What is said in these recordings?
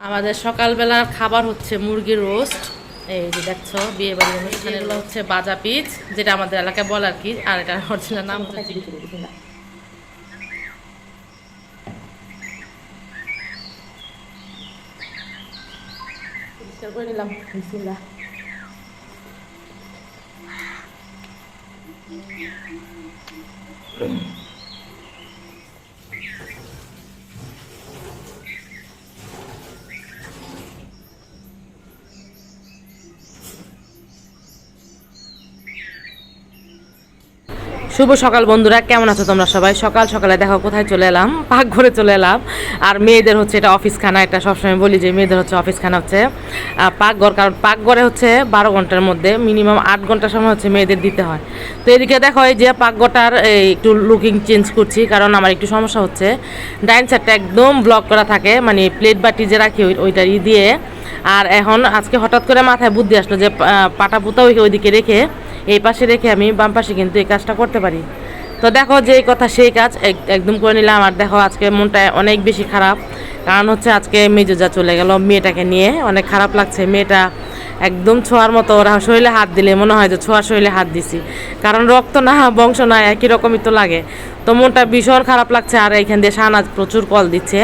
আমাদের সকালবেলার খাবার হচ্ছে মুরগির রোস্ট। এই যে দেখছ বিয়ে বাড়ির অনুষ্ঠানে হচ্ছে বাজা পিচ যেটা আমাদের এলাকায় বলে আর কি আর এটা অরিজিনাল নাম হচ্ছে করে নিলাম বিসমিল্লাহ। শুভ সকাল বন্ধুরা, কেমন আছো তোমরা সবাই? সকাল সকালে দেখো কোথায় চলে এলাম? পাকঘরে চলে এলাম। আর মেয়েদের হচ্ছে এটা অফিস খানা এটা সবসময় বলি যে মেয়েদের হচ্ছে অফিস খানা হচ্ছে পাকঘর, কারণ পাকঘরে হচ্ছে বারো ঘণ্টার মধ্যে, মিনিমাম আট ঘণ্টার সময় হচ্ছে মেয়েদের দিতে হয়। তো এদিকে দেখো, এই যে পাকঘরটার একটু লুকিং চেঞ্জ করছি, কারণ আমার একটু সমস্যা হচ্ছে। ডাইন সাইডটা একদম ব্লক করা থাকে মানে প্লেট বাটি যে রাখি ওই- ওইটা দিয়ে। আর এখন আজকে হঠাৎ করে মাথায় বুদ্ধি আসলো যে পাটা পুতা ওই ওইদিকে রেখে এই পাশে রেখে আমি বাম পাশে কিন্তু এই কাজটা করতে পারি। তো দেখো যে কথা সেই কাজ এক- একদম করে নিলাম আর দেখো আজকে মনটা অনেক বেশি খারাপ। কারণ হচ্ছে আজকে মেজোজা চলে গেল, মেয়েটাকে নিয়ে অনেক খারাপ লাগছে। মেয়েটা একদম ছোঁয়ার মতো ওরা শরীরে হাত দিলে, মনে হয় যে ছোঁয়ার শরীরে হাত দিছি। কারণ রক্ত না, বংশ না, একই রকমই তো লাগে। তো মনটা ভীষণ খারাপ লাগছে, আর এখান দিয়ে শাহনাজ প্রচুর কল দিচ্ছে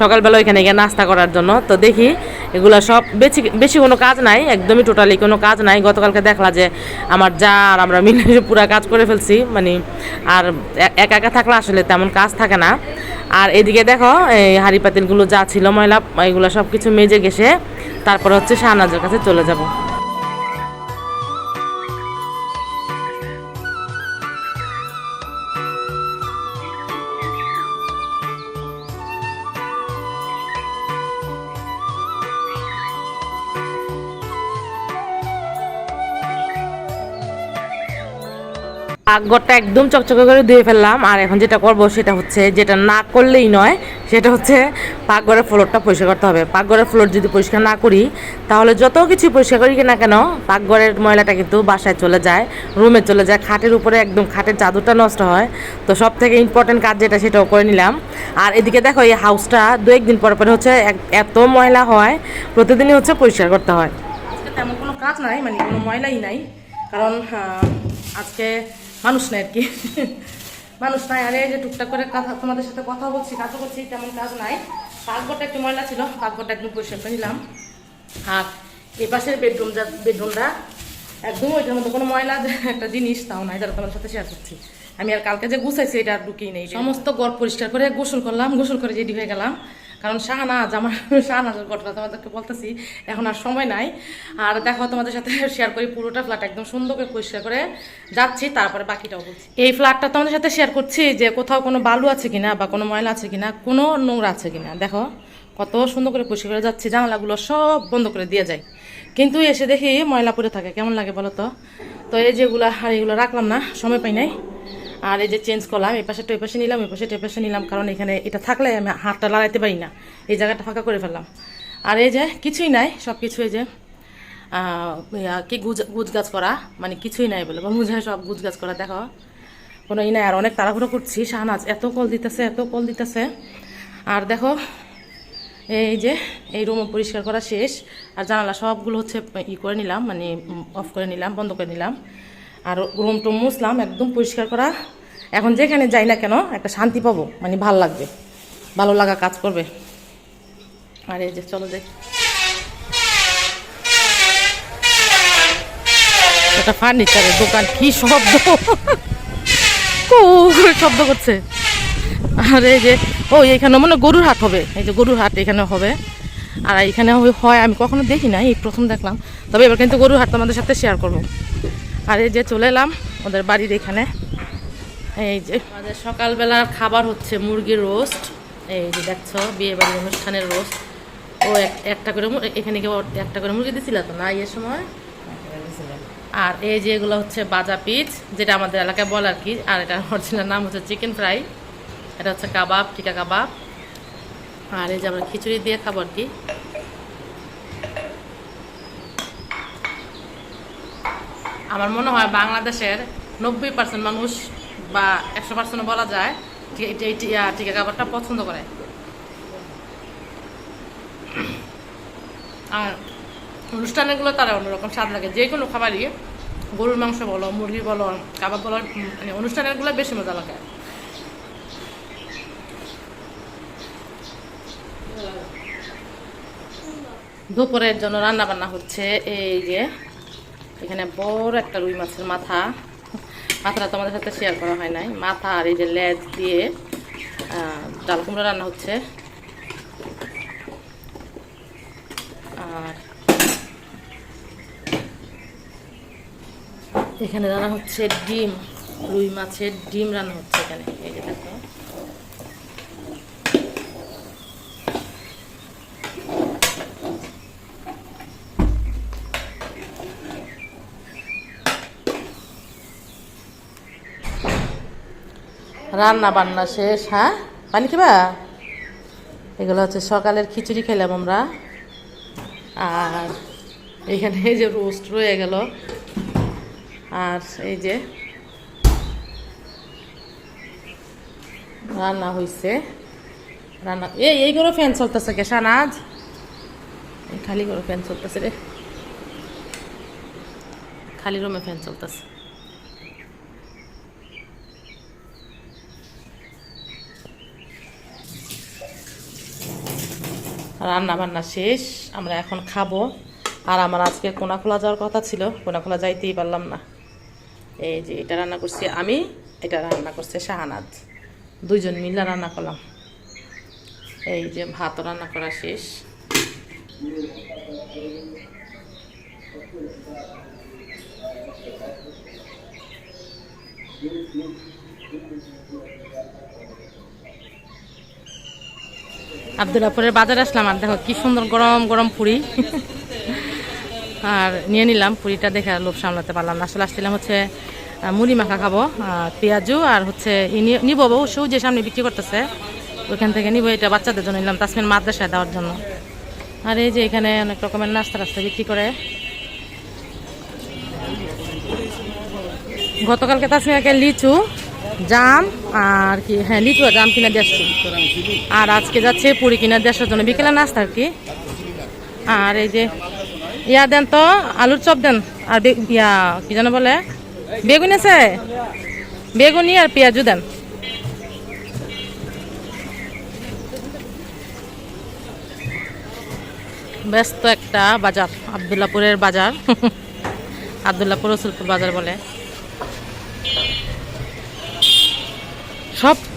সকালবেলা ওইখানে গিয়ে নাস্তা করার জন্য। তো দেখি এগুলো সব বেশি বেশি কোনো কাজ নাই, একদমই টোটালি কোনো কাজ নাই। গতকালকে দেখলা যে আমার যা আর আমরা মিলে পুরো কাজ করে ফেলছি মানে আর একা একা থাকলে আসলে তেমন কাজ থাকে না। আর এদিকে দেখো, এই হাঁড়ি পাতিলগুলো যা ছিল, ময়লা, এগুলো সব কিছু মেজে গেছে। তারপর হচ্ছে শাহনাজের কাছে চলে যাব। পাকঘরটা একদম চকচকে করে ধুয়ে ফেললাম, আর এখন যেটা করব সেটা হচ্ছে, যেটা না করলেই নয় সেটা হচ্ছে পাকঘরের ফ্লোরটা পরিষ্কার করতে হবে। পাকঘরের ফ্লোর যদি পরিষ্কার না করি, তাহলে যত কিছু পরিষ্কার করি না কেন, পাকঘরের ময়লাটা কিন্তু বাসায় চলে যায়, রুমে চলে যায়, খাটের উপরে একদম খাটের চাদরটা নষ্ট হয়। তো সব থেকে ইম্পর্টেন্ট কাজ যেটা, সেটাও করে নিলাম। আর এদিকে দেখো, এই হাউসটা দু একদিন পর পরে হচ্ছে এত ময়লা হয়, প্রতিদিনই হচ্ছে পরিষ্কার করতে হয়। আজকে তেমন কোনো কাজ নাই মানে কোনো ময়লাই নাই। কারণ আজকে মানুষ নাই আর কি। মানুষ নাই, আরে যে টুকটাক করে কথা তোমাদের সাথে কথা বলছি, কাজও করছি, তেমন কাজ নাই। পাকঘরটা একটু ময়লা ছিল পাকঘরটা একদম পরিষ্কার করে নিলাম। আর এই পাশের বেডরুম যা বেডরুমটা একদম ওইটার মধ্যে কোনো ময়লা একটা জিনিস তাও নাই যারা তোমার সাথে শেয়ার করছি। আমি আর কালকে যে গুছাইছি, এটা আর ঢুকিয়ে নেই। সমস্ত গড় পরিষ্কার করে গোসল করলাম, গোসল করে রেডি হয়ে গেলাম। কারণ শাহনাজ আমার শাহনাজের ঘটনা তোমাদেরকে বলতেছি, এখন আর সময় নাই। আর দেখো, তোমাদের সাথে শেয়ার করি, পুরোটা ফ্ল্যাট একদম সুন্দর করে পরিষ্কার করে যাচ্ছি, তারপরে বাকিটাও বলছি। এই ফ্ল্যাটটা তোমাদের সাথে শেয়ার করছি যে কোথাও কোনো বালু আছে কিনা বা কোনো ময়লা আছে কিনা, কোনো নোংরা আছে কিনা। দেখো, কত সুন্দর করে পরিষ্কার করে যাচ্ছি, জানালাগুলো সব বন্ধ করে দিয়ে যায় কিন্তু এসে দেখি ময়লা পড়ে থাকে, কেমন লাগে বলো তো? তো এই যেগুলো, আর এগুলো রাখলাম না, সময় পাই নাই। আর এই যে চেঞ্জ করলাম, এই পাশে ওই পাশে নিলাম, এই পাশে এই পাশে নিলাম, কারণ এখানে এটা থাকলে আমি হাতটা লড়াইতে পারি না। এই জায়গাটা ফাঁকা করে ফেললাম। আর এই যে কিছুই নাই সব কিছু এই যে কি গুজ গুজ গাছ করা মানে কিছুই নাই বলে বা মুঝে সব গুজ গাছ করা, দেখো। কোনো ই নাই, আর অনেক তাড়াহুড়ো করছি, শাহনাজ এত কল দিতেছে, এত কল দিতেছে। আর দেখো, এই যে, এই রুমও পরিষ্কার করা শেষ। আর জানালা সবগুলো হচ্ছে ই করে নিলাম মানে অফ করে নিলাম, বন্ধ করে নিলাম। আর রুম টুম মুছলাম, একদম পরিষ্কার করা। এখন যেখানে যাই না কেন, একটা শান্তি পাবো মানে ভালো লাগবে, ভালো লাগা কাজ করবে। আর এই যে, চলো দেখ একটা ফার্নিচারের দোকান, কি শব্দ? শব্দ করছে। আর এই যে, ও, এখানে মনে গরুর হাট হবে। এই যে গরুর হাট এখানে হবে। আর এখানে হয়, আমি কখনো দেখি না এই প্রথম দেখলাম। তবে এবার কিন্তু গরুর হাট তোমাদের সাথে শেয়ার করব। আর এই যে চলে এলাম, ওদের বাড়ির এখানে। এই যে আমাদের সকালবেলার খাবার হচ্ছে মুরগির রোস্ট। এই যে দেখছ বিয়ে বাড়ির অনুষ্ঠানের রোস্ট। ও এক- একটা করে এখানে কেউ একটা করে মুরগি দিছিল তো না ইয়ের সময়? আর এই যে এগুলো হচ্ছে বাজা পিচ, যেটা আমাদের এলাকায় বলে আর কি। আর এটা অরিজিনাল নাম হচ্ছে চিকেন ফ্রাই। এটা হচ্ছে কাবাব, টিকা কাবাব। আর এই যে আমরা খিচুড়ি দিয়ে খাব আর কি। আমার মনে হয় বাংলাদেশের নব্বই পার্সেন্ট মানুষ বা একশো পার্সেন্ট বলা যায় টিকা কাবাবটা পছন্দ করে। আর অনুষ্ঠানেগুলো তারা অন্যরকম স্বাদ লাগে। যে কোনো খাবারই, গরুর মাংস বলো, মুরগি বলো, কাবাব বলো মানে অনুষ্ঠানেরগুলো বেশি মজা লাগে। দুপুরের জন্য রান্না বান্না হচ্ছে এই যে এখানে বড় একটা রুই মাছের মাথা। মাথাটা তোমাদের সাথে শেয়ার করা হয় নাই। মাথা আর এই যে লেজ দিয়ে ডাল কুমড়া রান্না হচ্ছে। আর এখানে রান্না হচ্ছে ডিম, রুই মাছের ডিম রান্না হচ্ছে এখানে এই যে দেখো রান্না বান্না শেষ হ্যাঁ? পানি খাবা? এগুলো হচ্ছে সকালের খিচুড়ি খেলাম আমরা। আর এখানে এই যে রোস্ট রয়ে গেল। আর এই যে রান্না হয়েছে রান্না এই এই করে ফ্যান চলতেছে কে সানাজ খালি করে ফ্যান চলতেছে রে। খালি রুমে ফ্যান চলতেছে। রান্না বান্না শেষ, আমরা এখন খাব। আর আমার আজকে কোনাখোলা যাওয়ার কথা ছিল, কোনাখোলা যাইতেই পারলাম না। এই যে এটা রান্না করছি আমি, এটা রান্না করছে শাহানাজ দুইজন মিলে রান্না করলাম। এই যে ভাত রান্না করা শেষ। আবদুল্লাপুরের বাজারে আসলাম আর দেখো কি সুন্দর গরম গরম পুরি। আর নিয়ে নিলাম, পুরিটা দেখে লোভ সামলাতে পারলাম না। আসলে আসছিলাম হচ্ছে মুড়ি মাখা খাব পেঁয়াজু আর হচ্ছে নিবো যে সামনে বিক্রি করতেছে, ওইখান থেকে নিবো, এটা বাচ্চাদের জন্য নিলাম, তাসমিন মাদ্রাসায় দেওয়ার জন্য। আর এই যে এখানে অনেক রকমের নাস্তা রাস্তা বিক্রি করে। গতকালকে তাসমিনাকে লিচু জাম আর কি হ্যাঁ লিচু আর জাম কিনে দিয়ে আর আজকে যাচ্ছে পুরি কিনে আসার জন্য। বিকেলে নাস্তা আর কি। আর এই যে, ইয়া দেন তো, আলুর চপ দেন। আর ইয়া, কি যেন বলে? বেগুন আছে? বেগুনি আর পেঁয়াজু দেন। ব্যস্ত একটা বাজার, আবদুল্লাপুরের বাজার। আবদুল্লাপুর রসুলপুর বাজার বলে।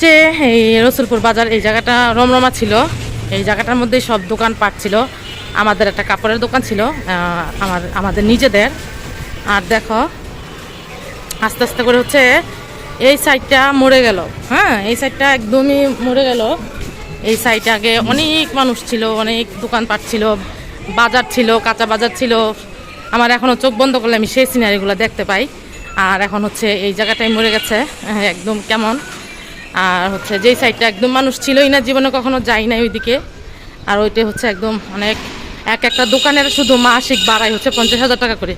সবচেয়ে এই রসুলপুর বাজার এই জায়গাটা রমরমা ছিল। এই জায়গাটার মধ্যে সব দোকান পাট ছিল। আমাদের একটা কাপড়ের দোকান ছিল আমার আমাদের নিজেদের। আর দেখো আস্তে আস্তে করে হচ্ছে এই সাইডটা মরে গেল। হ্যাঁ এই সাইডটা একদমই মরে গেল। এই সাইডে আগে অনেক মানুষ ছিল অনেক দোকানপাট ছিল বাজার ছিল কাঁচা বাজার ছিল। আমার এখনও চোখ বন্ধ করলে আমি সেই সিনারিগুলো দেখতে পাই। আর এখন হচ্ছে এই জায়গাটাই মরে গেছে। হ্যাঁ, একদম কেমন? আর হচ্ছে যেই সাইডটা একদম মানুষ ছিলই না, জীবনে কখনো যাই নাই ওইদিকে। আর ওইটা হচ্ছে একদম অনেক, এক একটা দোকানের শুধু মাসিক বাড়াই হচ্ছে পঞ্চাশ হাজার টাকা করে।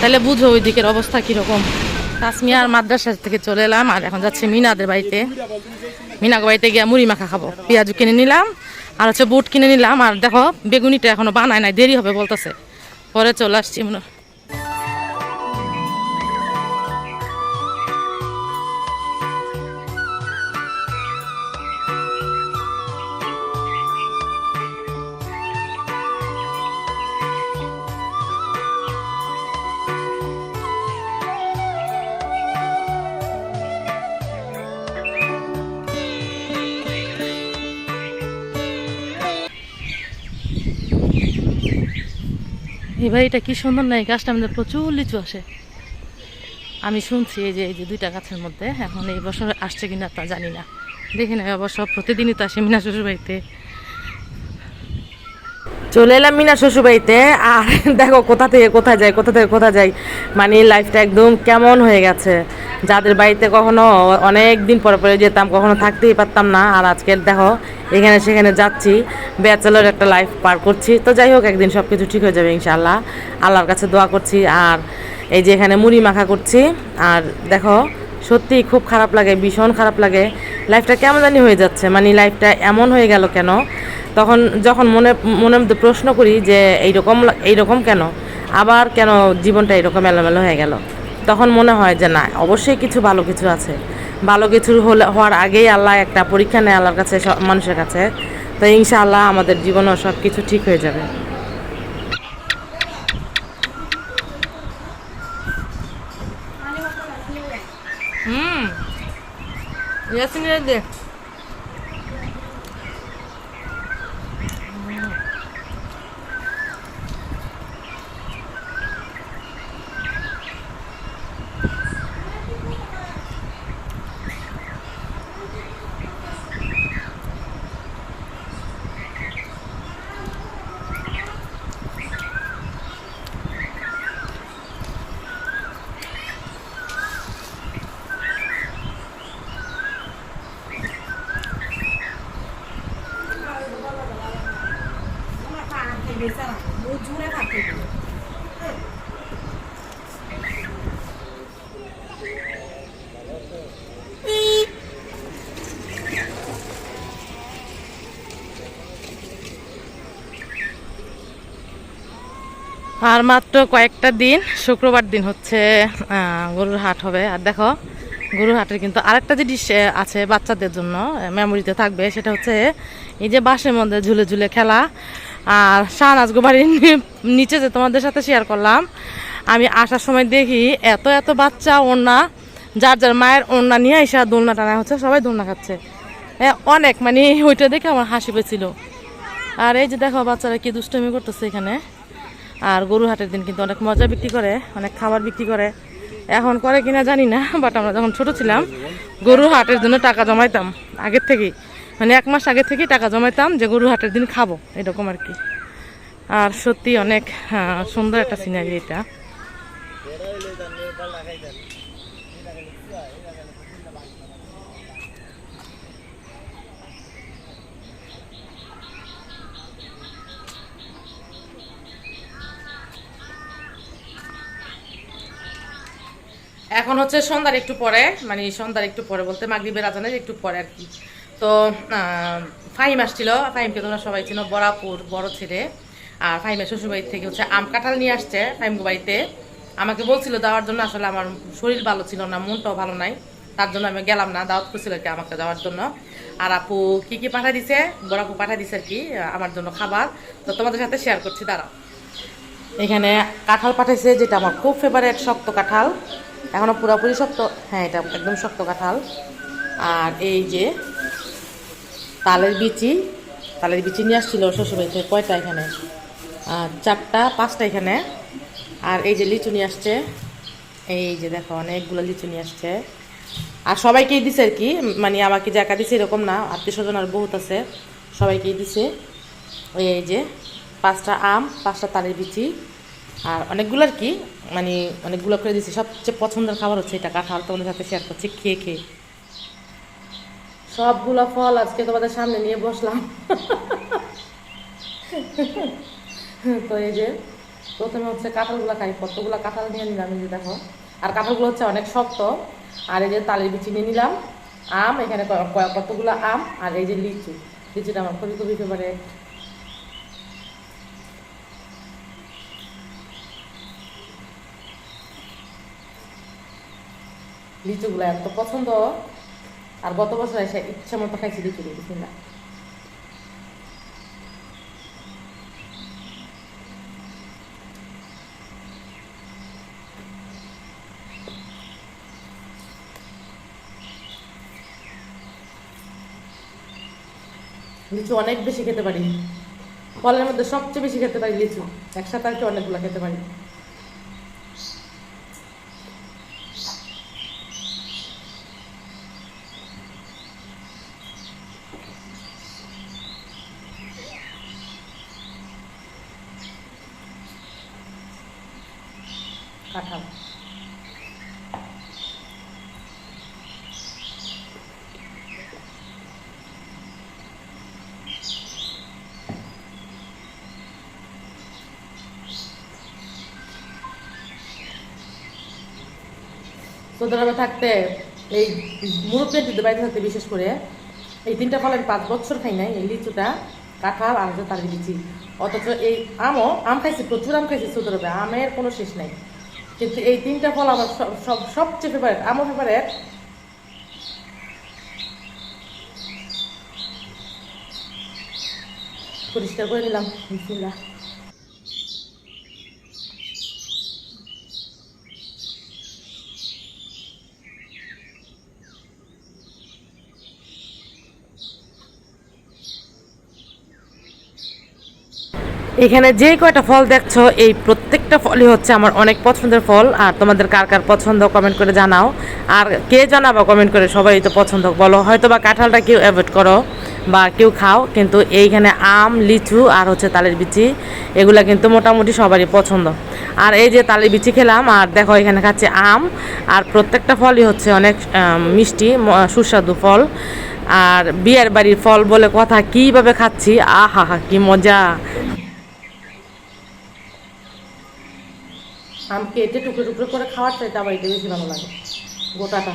তাহলে বুঝো ওই দিকের অবস্থা কীরকম। তাসমিয়ার মাদ্রাসা থেকে চলে এলাম, আর এখন যাচ্ছে মিনাদের বাড়িতে। মিনাকে বাড়িতে গিয়ে মুড়ি মাখা খাব। পেঁয়াজু কিনে নিলাম, আর হচ্ছে বুট কিনে নিলাম। আর দেখো, বেগুনিটা এখনও বানায় নাই, দেরি হবে বলতেছে। পরে চলে আসছি মনে হয়। ভাই, এটা কি সুন্দর না, এই গাছটা আমাদের প্রচুর লিচু আসে আমি শুনছি এই যে এই যে দুইটা গাছের মধ্যে, এখন এই বছর আসছে কিনা তা জানি না দেখি না অবশ্য প্রতিদিনই তো আসে মিনা শ্বশুর বাড়িতে চলে এলাম মিনা শ্বশুর বাড়িতে আর দেখো কোথা থেকে কোথায় যাই কোথা থেকে কোথায় যাই মানে লাইফটা একদম কেমন হয়ে গেছে। যাদের বাড়িতে কখনো অনেক দিন পরে পরে যেতাম, কখনো থাকতেই পারতাম না। আর আজকে দেখো, এখানে সেখানে যাচ্ছি ব্যাচেলর একটা লাইফ পার করছি। তো যাই হোক, একদিন সব কিছু ঠিক হয়ে যাবে ইনশাল্লাহ আল্লাহর কাছে দোয়া করছি। আর এই যে এখানে মুড়ি মাখা করছি। আর দেখো সত্যি খুব খারাপ লাগে, ভীষণ খারাপ লাগে। লাইফটা কেমন জানি হয়ে যাচ্ছে মানে লাইফটা এমন হয়ে গেল কেন? তখন যখন মনে মধ্যে প্রশ্ন করি যে এইরকম এইরকম কেন? আবার কেন জীবনটা এরকম এলোমেলো হয়ে গেল? তখন মনে হয় যে না, অবশ্যই কিছু ভালো কিছু আছে। ভালো কিছু হলে, হওয়ার আগেই আল্লাহ একটা পরীক্ষা নেয় আল্লাহর কাছে মানুষের কাছে। তো ইনশাআল্লাহ আমাদের জীবনেও সব কিছু ঠিক হয়ে যাবে। 음. 예스미랜드. আর মাত্র কয়েকটা দিন, শুক্রবার দিন হচ্ছে গরুর হাট হবে। আর দেখো, গরুর হাটের কিন্তু আরেকটা জিনিস আছে বাচ্চাদের জন্য মেমোরিতে থাকবে, সেটা হচ্ছে এই যে বাসের মধ্যে ঝুলে ঝুলে খেলা। আর শাহনাজ বাড়ির নিচে যে তোমাদের সাথে শেয়ার করলাম, আমি আসার সময় দেখি এত এত বাচ্চা ওড়না, যার যার মায়ের ওড়না নিয়ে এসে দোলনা টানা হচ্ছে, সবাই দোলনা খাচ্ছে। অনেক মানে ওইটা দেখে আমার হাসি পেয়েছিল। আর এই যে দেখো বাচ্চারা কি দুষ্টমি করতেছে এখানে। আর গরু হাটের দিন কিন্তু অনেক মজা বিক্রি করে অনেক খাবার বিক্রি করে। এখন করে কিনা জানি না বাট আমরা যখন ছোট ছিলাম গরু হাটের জন্য টাকা জমাইতাম আগের থেকেই। মানে এক মাস আগে থেকেই টাকা জমাইতাম যে গরু হাটের দিন খাব এরকম আর কি। আর সত্যি অনেক আহ, সুন্দর একটা সিনারি এটা। এখন হচ্ছে সন্ধ্যার একটু পরে মানে সন্ধ্যার একটু পরে বলতে মাগরিবের আজানের একটু পরে আর কি। তো ফাহিম আসছিল, ফাহিমকে তোমরা সবাই ছিল বরাপুর, বড় ছেড়ে আর ফাহিমের শ্বশুরবাড়ি থেকে হচ্ছে আম কাঁঠাল নিয়ে আসছে ফাহিমগো বাড়িতে। আমাকে বলছিল দেওয়ার জন্য, আসলে আমার শরীর ভালো ছিল না, মনটাও ভালো নাই। তার জন্য আমি গেলাম না, দাওয়াত করছিল আর কি আমাকে যাওয়ার জন্য। আর আপু কি কি পাঠা দিছে? বড় আপু পাঠা দিছে আর কি আমার জন্য খাবার। তো তোমাদের সাথে শেয়ার করছি, দাঁড়াও। এখানে কাঁঠাল পাঠাইছে, যেটা আমার খুব ফেভারিট শক্ত কাঁঠাল। এখনও পুরোপুরি শক্ত হ্যাঁ এটা একদম শক্ত কাঁঠাল। আর এই যে তালের বিচি তালের বিচি নিয়ে আসছিল শ্বশুরবাড়ি থেকে কয়টা এখানে? চারটা, পাঁচটা এখানে। আর এই যে লিচু নিয়ে আসছে, এই যে দেখো অনেকগুলো লিচু নিয়ে আসছে। আর সবাইকেই দিছে আর কি মানে আমাকে একা দিছে এরকম না আত্মীয় স্বজন আর বহুত আছে, সবাইকেই দিছে। ওই এই যে পাঁচটা আম, পাঁচটা তালের বিচি আর অনেকগুলো আর কি মানে অনেকগুলো করে দিছি সবচেয়ে পছন্দের খাবার হচ্ছে এটা, কাঁঠাল। তোমাদের সাথে শেয়ার করছি, খেয়ে খেয়ে। সবগুলো ফল আজকে তোমাদের সামনে নিয়ে বসলাম। তো এই যে, প্রথমে হচ্ছে কাঁঠালগুলো খাই, কতগুলো কাঁঠাল নিয়ে নিলাম এই যে দেখো। আর কাঁঠালগুলো হচ্ছে অনেক শক্ত। আর এই যে তালের বিচি নিয়ে নিলাম। আম, এখানে কতগুলো আম আর এই যে লিচু। লিচুটা আমার খুবই খুবই ফেভারিট লিচুগুলো এত পছন্দ। আর গত বছর এসে ইচ্ছা মতো খাইছি লিচু বিসমিল্লাহ। লিচু অনেক বেশি খেতে পারি। ফলের মধ্যে সবচেয়ে বেশি খেতে পারি লিচু। একসাথে আর কি অনেকগুলো খেতে পারি। কাঁঠাল সৌদি থাকতে এই মুরব্বের দিতে বাড়িতে থাকতে বিশেষ করে এই তিনটা ফল আমি পাঁচ বছর খাই নাই, এই লিচুটা, কাঁঠাল আর তার লিচি অথচ এই আমও, আম খাইছি, প্রচুর আম খাইছি সুতরবে আমের কোনো শেষ নাই। কিন্তু এই তিনটা ফল আমার সব সব, সবচেয়ে ফেভারেট আমার ফেভারেট পরিষ্কার করে নিলাম, বিসমিল্লাহ। এখানে যে কয়টা ফল দেখছ, এই প্রত্যেকটা ফলই হচ্ছে আমার অনেক পছন্দের ফল। আর তোমাদের কার কার পছন্দ কমেন্ট করে জানাও। আর কে জানাবা কমেন্ট করে, সবাই তো পছন্দ। বলো হয়তো বা কাঁঠালটা কেউ অ্যাভয়েড করো বা কেউ খাও, কিন্তু এইখানে আম, লিচু আর হচ্ছে তালের বিচি, এগুলা কিন্তু মোটামুটি সবারই পছন্দ। আর এই যে তালের বিচি খেলাম, আর দেখো এখানে খাচ্ছে আম। আর প্রত্যেকটা ফলই হচ্ছে অনেক মিষ্টি সুস্বাদু ফল। আর বিয়ের বাড়ির ফল বলে কথা কীভাবে খাচ্ছি, আহা হা কি মজা। আম কেটে টুকরো টুকরো করে খাওয়ার চাইতে আবার এটা বেশি ভালো লাগে। গোটাটা।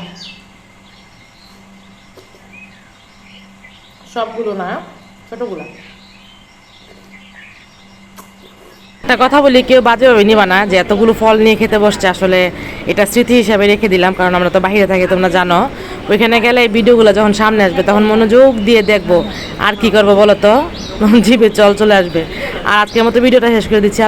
সবগুলো না, ছোটগুলো। একটা কথা বলি, কেউ বাজেভাবে নিবা না যে এতগুলো ফল নিয়ে খেতে বসছে। আসলে এটা স্মৃতি হিসাবে রেখে দিলাম, কারণ আমরা তো বাইরে থাকি, তোমরা জানো। ওইখানে গেলে এই ভিডিওগুলো যখন সামনে আসবে, তখন মনোযোগ দিয়ে দেখব আর কি করব বলো তো? জিভে চল চলে আসবে। আর আজকের মতো ভিডিওটা শেষ করে দিচ্ছি।